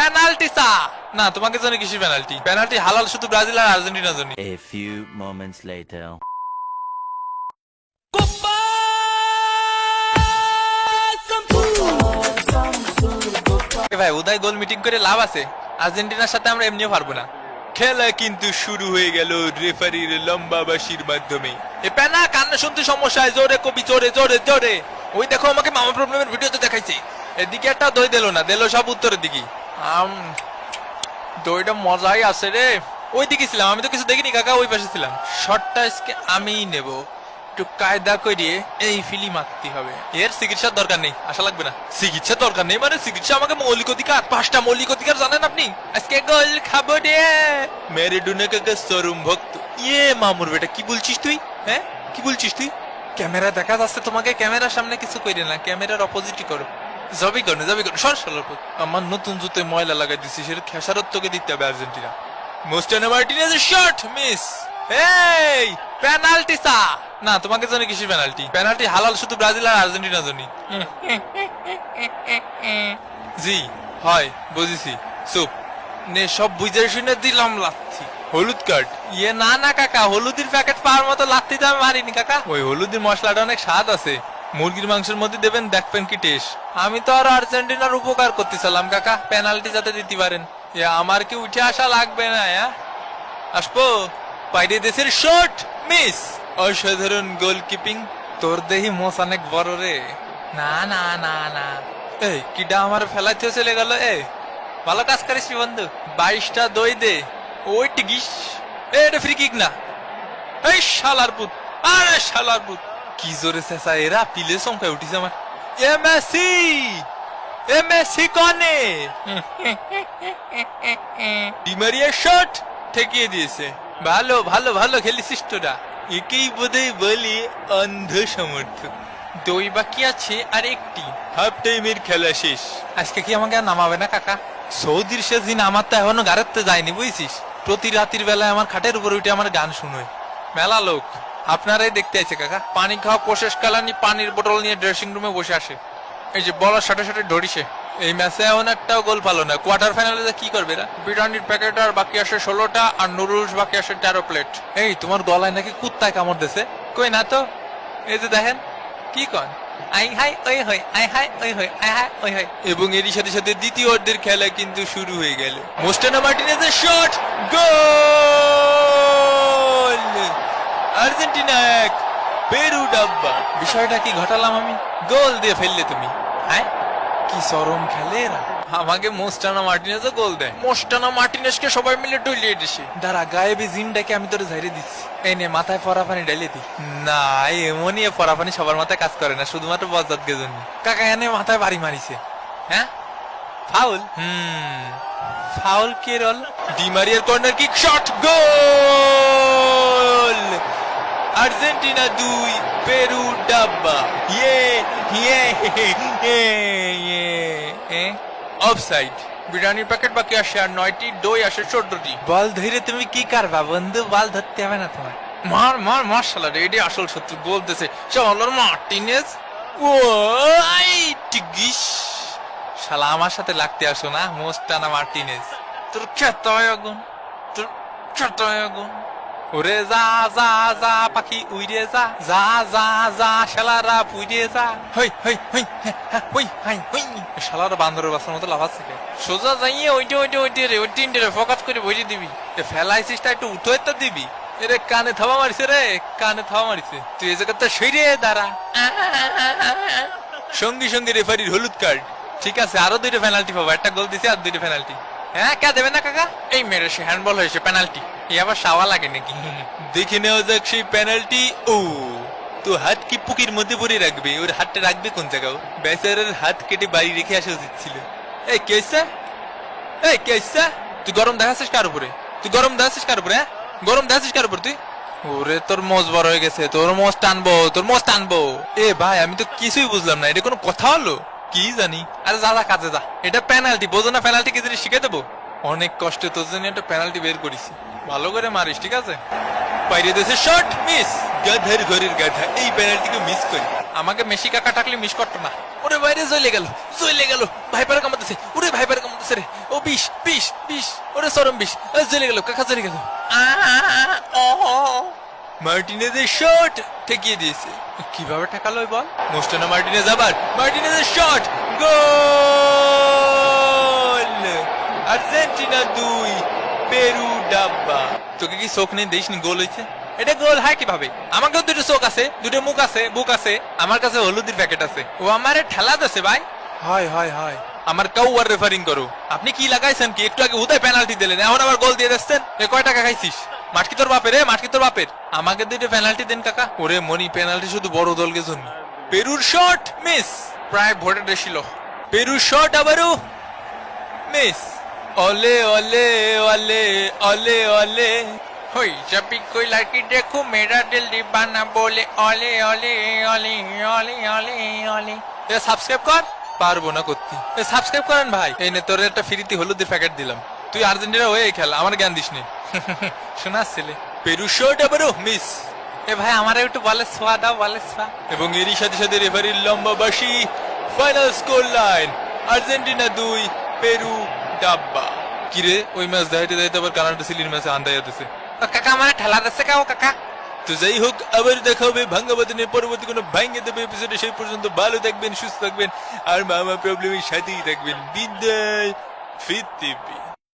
Penalty না তোমাকে কিসের পেনাল্টি পেনাল্টি হালাল শুধু ব্রাজিল আর আর্জেন্টিনার জন্য। A few moments later. এ ভাই উদয় গোল মিটিং করে লাভ আছে। আর্জেন্টিনার সাথে আমরা এমনিও পারব না। খেলা কিন্তু শুরু হয়ে গেল রেফারির লম্বা বাসির মাধ্যমে। এ পেনা কান্না শুনতে সমস্যা হয় জোরে কবি জোরে জোরে জোরে। ওই দেখো আমাকে মামা প্রবলেমের ভিডিওতে দেখাইছে। এদিকে একটা দই দিল না দিল সব উত্তরের দিকে আম, দইটা মজাই আছে রে। ওই দিকে ছিলাম, আমি তো কিছু দেখিনি কাকা, ওই পাশে ছিলাম। শর্টটা আজকে আমিই নেব। একটু কায়দা করিয়ে এই ফিলি মারতে হবে। এর চিকিৎসার দরকার নেই, আশা লাগবে না। চিকিৎসার দরকার নেই মানে চিকিৎসা আমাকে মৌলিক অধিকার, পাঁচটা মৌলিক অধিকার জানেন আপনি? আজকে গোল খাব রে। মেরে ডুনে কাকা সরুম ভক্ত। ইয়ে মামুর বেটা, কি বলছিস তুই? হ্যাঁ? কি বলছিস তুই? ক্যামেরা দেখা যাচ্ছে তোমাকে, ক্যামেরার সামনে কিছু কইরে না, ক্যামেরার অপোজিটই করো। জবি করো জবি করো সর সর আমার নতুন জুতে ময়লা লাগাই দিছি সেটা খেসারত তোকে দিতে হবে আর্জেন্টিনা। মার্টিনেজ মিস এই পেনাল্টি সা না, তোমাকে জানি কিসের পেনাল্টি পেনাল্টি হালাল শুধু ব্রাজিল আর আর্জেন্টিনার জন্য জি, হয়, বুঝেছি। চুপ নে, সব বুঝে শুনে দিলাম লাথি হলুদ কার্ড ইয়ে না না, কাকা, হলুদের প্যাকেট পাওয়ার মতো লাথি তো আমি মারিনি, কাকা। ওই হলুদের মশলাটা অনেক স্বাদ আছে। মুরগির মাংসের মধ্যে দেবেন দেখবেন কি টেস্ট আমি তো আর আর্জেন্টিনার উপকার করতে চালাম কাকা। পেনাল্টি যাতে দিতে পারেন। আমার কি উঠে আসা লাগবে না আসব। বাইরে দেশের শট মিস অসাধারণ গোলকিপিং তোর দেহি মোস অনেক বড় রে। না না না না। এই, কিডা আমার ফেলাতে চলে গেল, এ? ভালো কাজ করিস বন্ধু। বাইশটা দই দে। ওই টিকিস। এটা ফ্রি কিক না। এই শালার পুত। আরে শালার পুত। কি জোরে চেঁচা এরা পিলে সংখ্যায় উঠিছে আমার এ মেসি এ মেসি কনে। ডিমারিয়া শট ঠেকিয়ে দিয়েছে। ভালো ভালো ভালো খেলিছিস তোরা। একেই বোধহয় বলি অন্ধ সমর্থক দই বাকি আছে আর একটি হাফ টাইমের খেলা শেষ। আজকে কি আমাকে আর নামাবে না কাকা? সৌদির শেষ দিন আমার তো এখনও গাড়াতে যায়নি বুঝছিস? প্রতি রাতের বেলায় আমার খাটের উপর উঠে আমার গান শুনোয়। মেলা লোক। আপনারাই দেখতে আছে কাকা। পানি খাওয়া প্রশেষ কালানি পানির বোতল নিয়ে ড্রেসিং রুমে বসে আসে। এই যে বলার সাথে সাথে ধরিছে। এই ম্যাচে এমন একটাও গোল পালো না। কোয়ার্টার ফাইনালে কি করবে এরা? বিরিয়ানির প্যাকেট আর বাকি আসে ষোলোটা আর নুডলস বাকি আসে তেরো প্লেট এই, তোমার গলায় নাকি কুত্তায় কামড় দিছে। কই না তো? এই যে দেখেন, কি কন? আই হাই, ওই হই, আই হাই, ওই হই, আই হাই, ওই হই। এবং এরই সাথে সাথে দ্বিতীয় অর্ধের খেলা কিন্তু শুরু হয়ে গেল। মোস্টানা মার্টিনেজের শট গোল আর্জেন্টিনা এক পেরু ডাব্বা বিষয়টা কি ঘটালাম আমি? গোল দিয়ে ফেললে তুমি। হ্যাঁ কি খেলে এরা। আমাকে মোস্টানা মার্টিনেজ গোল দেয়। মোস্টানা মার্টিনেজকে সবাই মিলে ডলিয়ে দিছে। দাঁড়া গায়েবি জিনটাকে আমি তোরে ঝাইরে দিচ্ছি। এই নে মাথায় দি। এমনই পানি সবার মাথায় কাজ করে না শুধুমাত্র বজাতকে জন্য কাকা এনে মাথায় বাড়ি মারিছে। হ্যাঁ? ফাউল? হুম। ফাউল কে রল? ডিমারিয়ার corner kick shot goal! Argentina দুই পেরু ডাব্বা ইয়ে ইয়ে ইয়ে অফসাইড বিরিয়ানির প্যাকেট বাকি আসে আর নয়টি দই আসে চোদ্দটি বল ধরে তুমি কি করবা বন্ধু? বল ধরতে হবে না তোমার মার মার মার শালা রে এটি আসল শত্রু বলতেছে। চলো মার্টিনেজ ও টিগিস। শালা আমার সাথে লাগতে আসো না মোস্টানা মার্টিনেজ তোর খেতে হয় আগুন তোর খেতে হয় আগুন। ওরে যা যা যা পাখি উইরে যা যা যা যা শালারা পুইরে যা। হই হই হই হ্যাঁ, হ্যাঁ, হই হাই। হই শালারা বান্দরের বাসার মতো লাভ কে? সোজা যাইয়ে ওইটে ওইটে ওইটে রে ওই তিনটে রে ফোকাস করে বইরে দিবি। এ ফেলাইছিসটা একটু উঠে তো দিবি। এরে কানে থাবা মারিছে রে কানে থাবা মারিছে। তুই এই জায়গাতে সইরে দাঁড়া। সঙ্গী সঙ্গী রেফারির হলুদ কার্ড ঠিক আছে আরও দুইটা পেনাল্টি পাবো একটা গোল দিছে আর দুইটা পেনাল্টি হ্যাঁ কে দেবে না কাকা? এই মেরে সে হ্যান্ডবল হয়েছে পেনাল্টি এই আবার সাওয়া লাগে নাকি? দেখে নেওয়া যাক সেই পেনাল্টি ও তো হাত কি পুকির মধ্যে পরে রাখবে? ওর হাতটা রাখবে কোন জায়গাও বেচারের হাত কেটে বাড়ি রেখে আসা উচিত ছিল। এই কেসা এই কেসা তুই গরম দেখাচ্ছিস কার উপরে? তুই গরম দেখাচ্ছিস কার উপরে হ্যাঁ? গরম দেখাচ্ছিস কার উপরে তুই? ওরে তোর মোজ বড় হয়ে গেছে তোর মোজ টানবো তোর মোজ টানবো। এ ভাই আমি তো কিছুই বুঝলাম না এটা কোনো কথা হলো? কি জানি? আরে যা যা, কাজে যা। এটা পেনাল্টি বোঝো না পেনাল্টি কি জিনিস শিখে দেবো? অনেক কষ্টে তোর জন্য একটা পেনাল্টি বের করেছি। ভালো করে মারিস, ঠিক আছে? বাইরে দেশে শট মিস গাধার ঘরের গাধা, এই পেনাল্টিকে মিস করি। আমাকে মেসি কাকা টাকলে মিস করতো না। ওরে বাইরে চলে গেল চলে গেল। ভাইপারে কামাতেছে ওরে ভাইপারে কামাতেছে রে। ও বিশ বিষ বিষ। ওরে চরম বিষ। চলে গেল, কাকা চলে গেল। মার্টিনেজের শট ঠেকিয়ে দিয়েছে। কীভাবে ঠেকালো ওই বল মোস্টানো মার্টিনেজ আবার। মার্টিনেজের শট গোল! আর্জেন্টিনা দুই পেরু ডাব্বা। তোকে কি চোখ নেই? দেখিসনি গোল হয়েছে? এটা গোল হয় কীভাবে? আমাকেও দুটো চোখ আছে দুটো মুখ আছে বুক আছে আমার কাছে হলুদের প্যাকেট আছে। ও আমারে ঠেলা দিছে ভাই। হয় হয় হয়। আমার কাউ আর রেফারিং করো। আপনি কি লাগাইছেন কি? একটু আগে উদয় পেনাল্টি দিলেন এখন আবার গোল দিয়ে দিচ্ছেন? এ কয় টাকা খাইছিস? মাটকি তোর বাপের রে মাটকি তোর বাপের। আমাকে দুটো পেনাল্টি দেন কাকা। ওরে মনি পেনাল্টি শুধু বড় দলকে জন্য। পেরুর শট মিস প্রায় ভোটে ছিল পেরুর শট আবারও মিস অলে অলে অলে অলে অলে। হই যাবি কই লাকি দেখো মেরা দিল দিবানা বলে। অলে অলে অলে অলে অলে অলে। এ সাবস্ক্রাইব কর। পারব না করতে। এ সাবস্ক্রাইব করেন ভাই। এই নে তোর একটা ফ্রিতে হলুদের প্যাকেট দিলাম। তুই আর্জেন্টিনা হয়ে খেল আমার জ্ঞান দিস নে শোনাস ছেলে। পেরু শট আবারও মিস এ ভাই আমার একটু বলে দাও বলে এবং এরই সাথে সাথে রেফারির লম্বা বাসি ফাইনাল স্কোর লাইন আর্জেন্টিনা দুই পেরু ডাব্বা। কিরে ওই ম্যাচ দেখাইতে দেখাইতে আবার কানাডা সিলির ম্যাচে আন্দাই কাকা আমার ঠেলা দিচ্ছে কাও কাকা। তো যাই হোক আবার দেখা হবে পরবর্তী কোনো ভাঙ্গে দেবে এপিসোডে সেই পর্যন্ত ভালো থাকবেন সুস্থ থাকবেন আর মামা প্রবলেমের সাথেই থাকবেন। বিদায় ফিরতে।